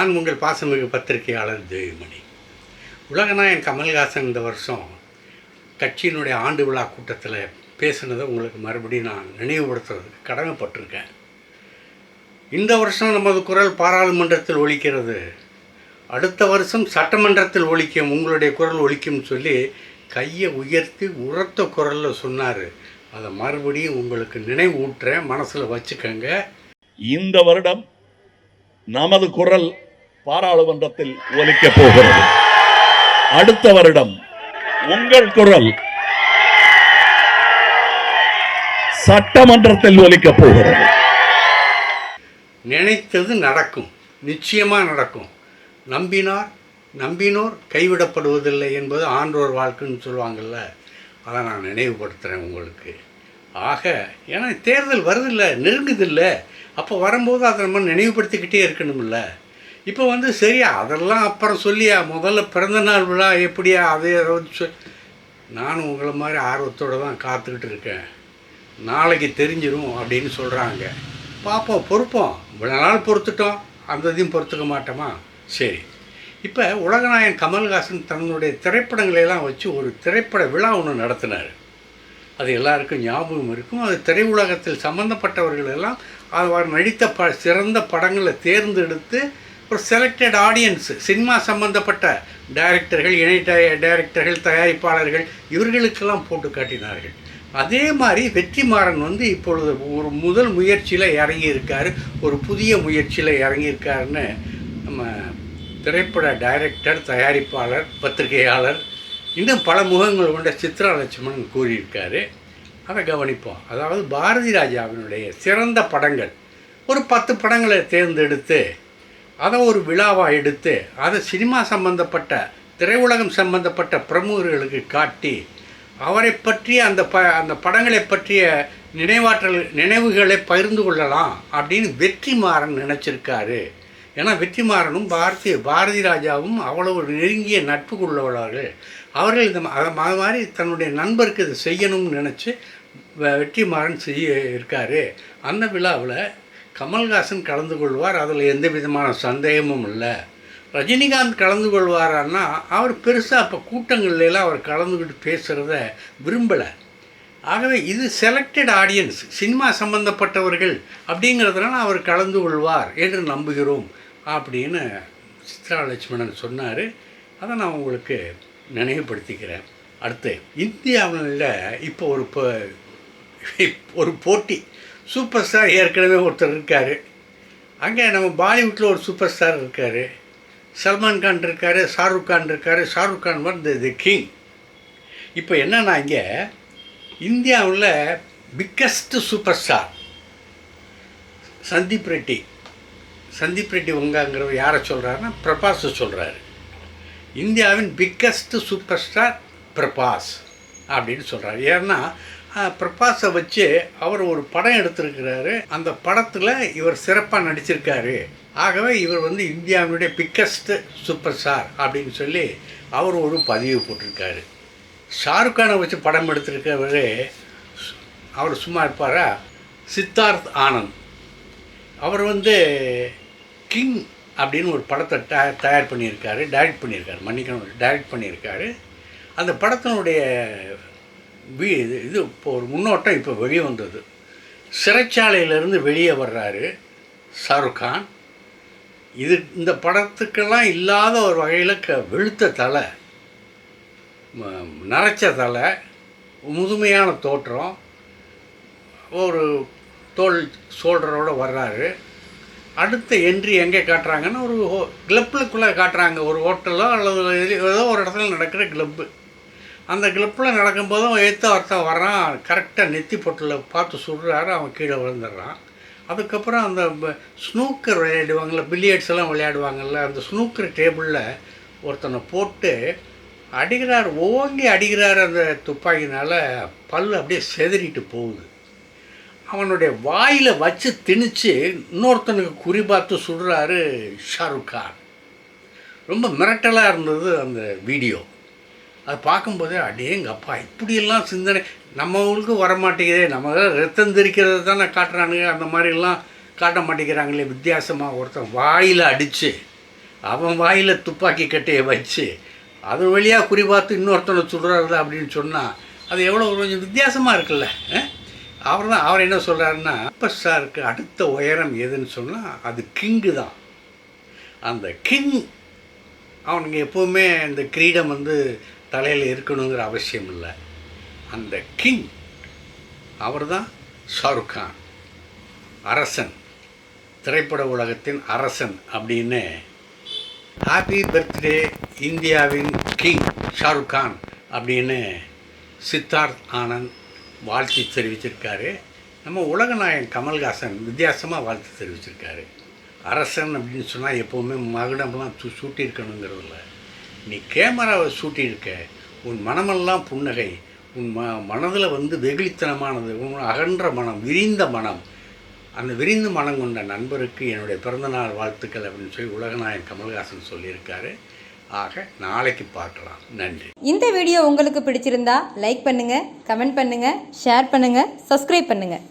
நான் உங்கள் பாசமிகு பத்திரிகையாளர் தேவிமணி உலகநாயன் கமல்ஹாசன் இந்த வருஷம் கட்சியினுடைய ஆண்டு விழா கூட்டத்தில் பேசுனதை உங்களுக்கு மறுபடியும் நான் நினைவுபடுத்துறதுக்கு கடமைப்பட்டிருக்கேன். இந்த வருஷம் நமது குரல் பாராளுமன்றத்தில் ஒழிக்கிறது அடுத்த வருஷம் சட்டமன்றத்தில் ஒழிக்கும் உங்களுடைய குரல் ஒழிக்கும்னு சொல்லி கையை உயர்த்தி உரத்த குரலில் சொன்னார். அதை மறுபடியும் உங்களுக்கு நினைவூட்டுறேன். மனசில் வச்சுக்கோங்க. இந்த வருடம் நமது குரல் பாராளுமன்றத்தில் ஒலிக்க போகிறது. அடுத்த வருடம் உங்கள் குரல் சட்டமன்றத்தில் ஒலிக்க போகிறது. நினைத்தது நடக்கும். நிச்சயமாக நடக்கும். நம்பினார் நம்பினோர் கைவிடப்படுவதில்லை என்பது ஆன்றோர் வாழ்க்கைன்னு சொல்லுவாங்கள்ல அதை நான் நினைவுபடுத்துகிறேன் உங்களுக்கு. ஆக ஏன்னா தேர்தல் வருதில்லை நெருங்குதில்லை. அப்போ வரும்போது அதை நம்ம நினைவுபடுத்திக்கிட்டே இருக்கணும்ல இப்போ வந்து சரியா அதெல்லாம் அப்புறம் சொல்லியா முதல்ல பிறந்தநாள் விழா எப்படியா அதே ஏதாவது சொல் நானும் உங்களை மாதிரி ஆர்வத்தோடு தான் காத்துக்கிட்டு இருக்கேன். நாளைக்கு தெரிஞ்சிடும் அப்படின்னு சொல்கிறாங்க பார்ப்போம் பொறுப்போம். இவ்வளோ நாள் பொறுத்துட்டோம் அந்த இதையும் பொறுத்துக்க மாட்டோமா? சரி. இப்போ உலகநாயகன் கமல்ஹாசன் தன்னுடைய திரைப்படங்களை எல்லாம் வச்சு ஒரு திரைப்பட விழா ஒன்று நடத்தினார். அது எல்லாருக்கும் ஞாபகம் இருக்கும். அது திரையுலகத்தில் சம்மந்தப்பட்டவர்கள் எல்லாம் அவர் நடித்த ப சிறந்த படங்களை தேர்ந்தெடுத்து ஒரு செலக்டட் ஆடியன்ஸ் சினிமா சம்பந்தப்பட்ட டைரக்டர்கள் இணை டைரக்டர்கள் தயாரிப்பாளர்கள் இவர்களுக்கெல்லாம் போட்டு காட்டினார்கள். அதே மாதிரி வெற்றிமாறன் வந்து இப்பொழுது ஒரு முதல் முயற்சியில் இறங்கியிருக்கார். ஒரு புதிய முயற்சியில் இறங்கியிருக்காருன்னு நம்ம திரைப்பட டைரக்டர் தயாரிப்பாளர் பத்திரிகையாளர் இன்னும் பல முகங்கள் கொண்ட சித்ரா லட்சுமணன் கூறியிருக்காரு. அதை கவனிப்போம். அதாவது பாரதி ராஜாவினுடைய சிறந்த படங்கள் ஒரு பத்து படங்களை தேர்ந்தெடுத்து அதை ஒரு விழாவாக எடுத்து அதை சினிமா சம்பந்தப்பட்ட திரையுலகம் சம்பந்தப்பட்ட பிரமுகர்களுக்கு காட்டி அவரை பற்றிய அந்த ப அந்த படங்களை பற்றிய நினைவாற்றல் நினைவுகளை பகிர்ந்து கொள்ளலாம் அப்படின்னு வெற்றிமாறன் நினச்சிருக்காரு. ஏன்னா வெற்றிமாறனும் பாரதி பாரதி ராஜாவும் அவ்வளவு நெருங்கிய நட்பு கொள்ளவர்கள் அவர்கள் இந்த அதை மாதிரி தன்னுடைய நண்பருக்கு இது செய்யணும்னு நினச்சி வெற்றிமாறன் செய்ய இருக்காரு. அந்த விழாவில் கமல்ஹாசன் கலந்து கொள்வார் அதில் எந்த விதமான சந்தேகமும் இல்லை. ரஜினிகாந்த் கலந்து கொள்வாரான்னா அவர் பெருசாக இப்போ கூட்டங்கள்லாம் எல்லாம் அவர் கலந்துக்கிட்டு பேசுகிறத விரும்பலை. ஆகவே இது செலக்டட் ஆடியன்ஸ் சினிமா சம்பந்தப்பட்டவர்கள் அப்படிங்கிறதுனால அவர் கலந்து கொள்வார் என்று நம்புகிறோம் அப்படின்னு சித்ரா லட்சுமணன் சொன்னார். அதை நான் உங்களுக்கு நினைவுபடுத்திக்கிறேன். அடுத்து இந்தியாவில் இப்போ ஒரு ஒரு போட்டி சூப்பர் ஸ்டார் ஏற்கனவே ஒருத்தர் இருக்கார். அங்கே நம்ம பாலிவுட்டில் ஒரு சூப்பர் ஸ்டார் இருக்கார். சல்மான் கான் இருக்கார் ஷாருக் கான் இருக்கார். ஷாருக் கான் வந்து தி கிங் இப்போ என்னன்னா இங்கே இந்தியாவில் biggest super star Sandeep Reddy. Sandeep Reddy உங்காங்கிறவர் யாரை சொல்கிறாருன்னா பிரபாஸ் சொல்கிறாரு இந்தியாவின் பிக்கஸ்ட் சூப்பர் ஸ்டார் பிரபாஸ் அப்படின்னு சொல்கிறார் ஏன்னா பிரபாஸை வச்சு அவர் ஒரு படம் எடுத்திருக்கிறாரு. அந்த படத்தில் இவர் சிறப்பாக நடிச்சிருக்காரு. ஆகவே இவர் வந்து இந்தியாவினுடைய பிக்கஸ்ட் சூப்பர் ஸ்டார் அப்படின்னு சொல்லி அவர் ஒரு பதிவு போட்டிருக்காரு. ஷாருக் கானை வச்சு படம் எடுத்திருக்கிறவர் அவர் சும்மா இருப்பாரா? சித்தார்த் ஆனந்த். அவர் வந்து கிங் அப்படின்னு ஒரு படத்தை ட தயார் பண்ணியிருக்காரு டைரக்ட் பண்ணியிருக்காரு மன்னிக்கணும் டைரக்ட் பண்ணியிருக்காரு. அந்த படத்தினுடைய வி இது இது இப்போ ஒரு முன்னோட்டம் இப்போ வெளியே வந்தது. சிறைச்சாலையிலேருந்து வெளியே வர்றாரு ஷாருக் கான். இது இந்த படத்துக்கெல்லாம் இல்லாத ஒரு வகையில் க வெளுத்த தலை நரைச்ச தலை முதுமையான தோற்றம் ஒரு தோல் சோல்டரோடு வர்றாரு. அடுத்த என்ட்ரி எங்கே காட்டுறாங்கன்னு ஒரு ஹோ கிளப்புக்குள்ளே காட்டுறாங்க. ஒரு ஹோட்டலோ அல்லது ஏதோ ஒரு இடத்துல நடக்கிற கிளப்பு. அந்த கிளப்பில் நடக்கும்போதும் ஏற்ற ஒருத்தன் வரான் கரெக்டாக நெத்தி பொட்டில் பார்த்து சுடுறாரு அவன் கீழே விழுந்துடுறான். அதுக்கப்புறம் அந்த ஸ்னூக்கர் விளையாடுவாங்கள்ல பில்லியர்ட்ஸ் எல்லாம் விளையாடுவாங்கள்ல அந்த ஸ்னூக்கர் டேபிளில் ஒருத்தனை போட்டு அடிக்கிறார் ஓங்கி அடிக்கிறார் அந்த துப்பாக்கினால் பல் அப்படியே செதறிட்டு போகுது. அவனுடைய வாயில் வச்சு திணிச்சு இன்னொருத்தனுக்கு குறி பார்த்து சுடுறாரு ஷாருக் கான். ரொம்ப மிரட்டலாக இருந்தது அந்த வீடியோ. அது பார்க்கும்போதே அடேங்கப்பா இப்படியெல்லாம் சிந்தனை. நம்ம ஊருக்கு வர மாட்டேங்குதே நம்ம ரத்தம் தெரிக்கிறது தானே காட்டுறானுங்க. அந்த மாதிரிலாம் காட்ட மாட்டேங்கிறாங்களே. வித்தியாசமாக ஒருத்தன் வாயில் அடித்து அவன் வாயில் துப்பாக்கி கட்டையை வச்சு அது வழியாக குறிபார்த்து இன்னொருத்தனை சொல்கிறாரு அப்படின்னு சொன்னால் அது எவ்வளோ கொஞ்சம் வித்தியாசமாக இருக்குல்ல அவர் தான் அவர் என்ன சொல்கிறாருன்னா சூப்பர் சாருக்கு அடுத்த உயரம் எதுன்னு சொன்னால் அது கிங்கு தான். அந்த கிங் அவனுங்க எப்போவுமே இந்த கிரீடம் வந்து தலையில் இருக்கணுங்கிற அவசியம் இல்லை. அந்த கிங் அவர் தான் ஷாருக் கான். அரசன். திரைப்பட உலகத்தின் அரசன் அப்படின்னு ஹாப்பி பர்த்டே இந்தியாவின் கிங் ஷாருக் கான் அப்படின்னு சித்தார்த் ஆனந்த் வாழ்த்து தெரிவிச்சிருக்காரு நம்ம உலகநாயகன் கமல்ஹாசன் வித்தியாசமாக வாழ்த்து தெரிவிச்சிருக்காரு அரசன் அப்படின்னு சொன்னால் எப்போவுமே மகுடம்லாம் சூ சூட்டியிருக்கணுங்கிறதில்ல. நீ கேமராவை சூட்டியிருக்க உன் மனமெல்லாம் புன்னகை உன் ம மனதில் வந்து வெகுளித்தனமானது உன் அகன்ற மனம் விரிந்த மனம். அந்த விரிந்த மனம் கொண்ட நண்பருக்கு என்னுடைய பிறந்தநாள் வாழ்த்துக்கள் அப்படின்னு சொல்லி உலகநாயகன் கமல்ஹாசன் சொல்லியிருக்காரு. ஆக நாளைக்கு பார்க்கலாம். நன்றி. இந்த வீடியோ உங்களுக்கு பிடிச்சிருந்தா லைக் பண்ணுங்கள் கமெண்ட் பண்ணுங்கள் ஷேர் பண்ணுங்கள் சப்ஸ்கிரைப் பண்ணுங்கள்